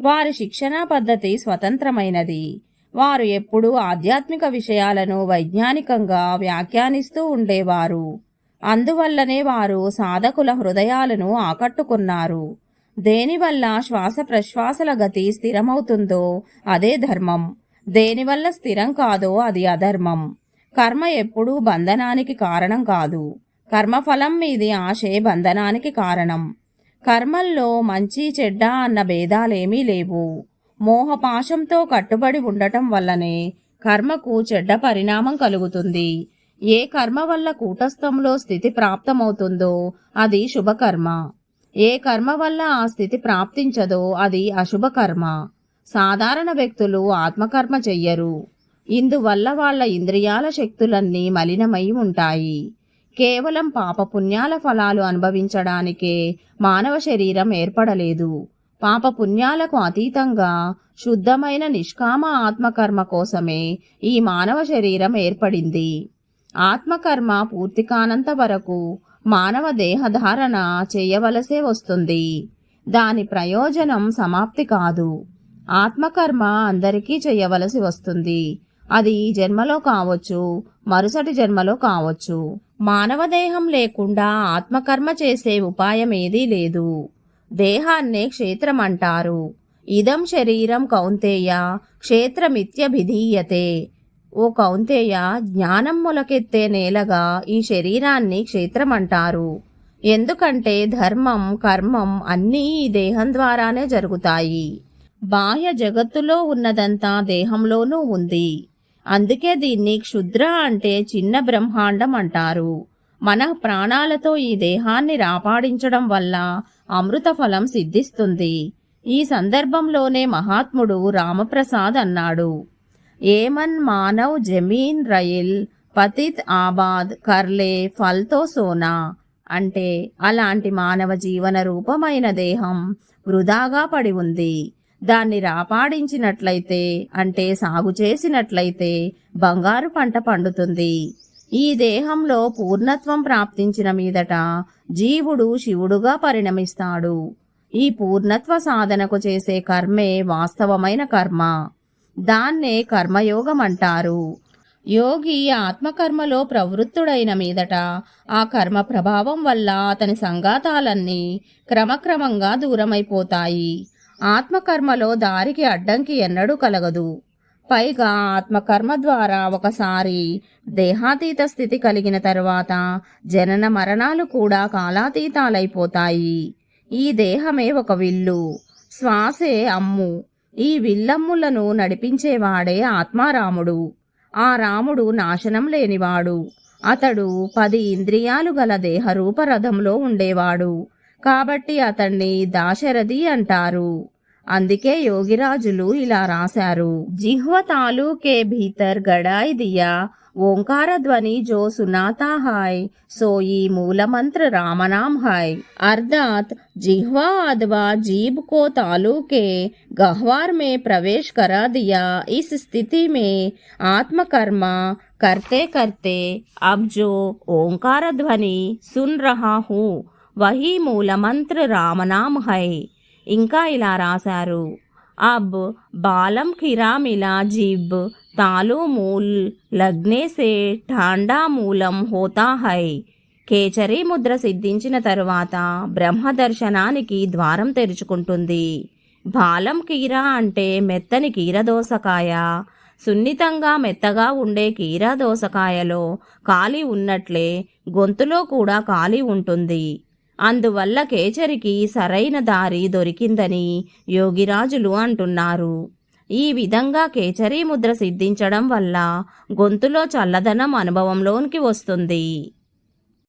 వారి శిక్షణా పద్ధతి స్వతంత్రమైనది. వారు ఎప్పుడూ ఆధ్యాత్మిక విషయాలను వైజ్ఞానికంగా వ్యాఖ్యానిస్తూ ఉండేవారు. అందువల్లనే వారు సాధకుల హృదయాలను ఆకట్టుకున్నారు. దేనివల్ల శ్వాస ప్రశ్వాసల గతి స్థిరమవుతుందో అదే ధర్మం. దేనివల్ల స్థిరం కాదో అది అధర్మం. కర్మ ఎప్పుడూ బంధనానికి కారణం కాదు. కర్మఫలం మీది ఆశే బంధనానికి కారణం. కర్మల్లో మంచి చెడ్డ అన్న భేదాలేమీ లేవు. మోహపాశంతో కట్టుబడి ఉండటం వల్లనే కర్మకు చెడ్డ పరిణామం కలుగుతుంది. ఏ కర్మ వల్ల కూటస్థంలో స్థితి ప్రాప్తమవుతుందో అది శుభకర్మ. ఏ కర్మ వల్ల ఆ స్థితి ప్రాప్తించదో అది అశుభకర్మ. సాధారణ వ్యక్తులు ఆత్మకర్మ చెయ్యరు. ఇందువల్ల వాళ్ళ ఇంద్రియాల శక్తులన్నీ మలినమై ఉంటాయి. కేవలం పాపపుణ్యాల ఫలాలు అనుభవించడానికే మానవ శరీరం ఏర్పడలేదు. పాపపుణ్యాలకు అతీతంగా శుద్ధమైన నిష్కామ ఆత్మకర్మ కోసమే ఈ మానవ శరీరం ఏర్పడింది. ఆత్మకర్మ పూర్తి కానంత వరకు మానవ దేహధారణ చేయవలసే వస్తుంది. దాని ప్రయోజనం సమాప్తి కాదు. ఆత్మకర్మ అందరికీ చేయవలసి వస్తుంది. అది ఈ జన్మలో కావచ్చు మరుసటి జన్మలో కావచ్చు. మానవ దేహం లేకుండా ఆత్మకర్మ చేసే ఉపాయం ఏదీ లేదు. దేహాన్నే క్షేత్రం అంటారు ఇదం శరీరం కౌంతేయ క్షేత్రమిత్యభిధీయతే ఓ కౌంతేయ జ్ఞానం మొలకెత్తే నేలగా ఈ శరీరాన్ని క్షేత్రం అంటారు ఎందుకంటే ధర్మం కర్మం అన్నీ ఈ దేహం ద్వారానే జరుగుతాయి. బాహ్య జగత్తులో ఉన్నదంతా దేహంలోనూ ఉంది. అందుకే దీన్ని క్షుద్ర అంటే చిన్న బ్రహ్మాండం అంటారు. మన ప్రాణాలతో ఈ దేహాన్ని రాపాడించడం వల్ల అమృత ఫలం సిద్ధిస్తుంది. ఈ సందర్భంలోనే మహాత్ముడు రామప్రసాద్ అన్నాడు. ఏమన్ మానవ్ జమీన్ రైల్ పతిత్ ఆబాద్ కర్లే ఫల్తో సోనా అంటే అలాంటి మానవ జీవన రూపమైన దేహం వృధాగా పడి ఉంది. దాన్ని రాపాడించినట్లయితే అంటే సాగు చేసినట్లయితే బంగారు పంట పండుతుంది. ఈ దేహంలో పూర్ణత్వం ప్రాప్తించిన మీదట జీవుడు శివుడుగా పరిణమిస్తాడు. ఈ పూర్ణత్వ సాధనకు చేసే కర్మే వాస్తవమైన కర్మ. దాన్నే కర్మయోగం అంటారు యోగి ఆత్మకర్మలో ప్రవృత్తుడైన మీదట ఆ కర్మ ప్రభావం వల్ల అతని సంగాతాలన్నీ క్రమక్రమంగా దూరమైపోతాయి. ఆత్మకర్మలో దారికి అడ్డంకి ఎన్నడూ కలగదు. పైగా ఆత్మకర్మ ద్వారా ఒకసారి దేహాతీత స్థితి కలిగిన తరువాత జనన మరణాలు కూడా కాలాతీతాలైపోతాయి. ఈ దేహమే ఒక విల్లు. శ్వాసే అమ్ము. ఈ విల్లమ్ములను నడిపించేవాడే ఆత్మారాముడు. ఆ రాముడు నాశనం లేనివాడు. అతడు పది ఇంద్రియాలు గల దేహరూపరథంలో ఉండేవాడు. కాబట్టి అతన్ని దాశరథి అంటారు. అందుకే యోగిరాజులు ఇలా రాశారు. జిహ్వ తాలూ భీతర్ గడాయి దియా ఓంకార ధ్వని జో సునాతా హాయ్ సోయి మూల మంత్ర రామనాम हाय अर्थात जिह्वा अथवा जीभ को तालू के गहवार में प्रवेश करा दिया इस स्थिति में आत्मकर्मा करते करते अब जो ओंकार ध्वनि सुन रहा हूँ वही मूलमंत्र रामनाम है ఇంకా ఇలా రాశారు अब बालम खिरा मिला जीव तालु मूल लगने से ఠాండా మూలం హోతా హై కేచరి ముద్ర సిద్ధించిన తరువాత బ్రహ్మ దర్శనానికి ద్వారం తెరుచుకుంటుంది బాలం కీర అంటే మెత్తని కీరదోసకాయ సున్నితంగా మెత్తగా ఉండే కీరదోసకాయలో కాలి ఉన్నట్లే గొంతులో కూడా కాలి ఉంటుంది అందువల్ల కేచరికి సరైన దారి దొరికిందని యోగిరాజులు అంటున్నారు. ఈ విధంగా కేచరీ ముద్ర సిద్ధించడం వల్ల గొంతులో చల్లదనం అనుభవంలోనికి వస్తుంది.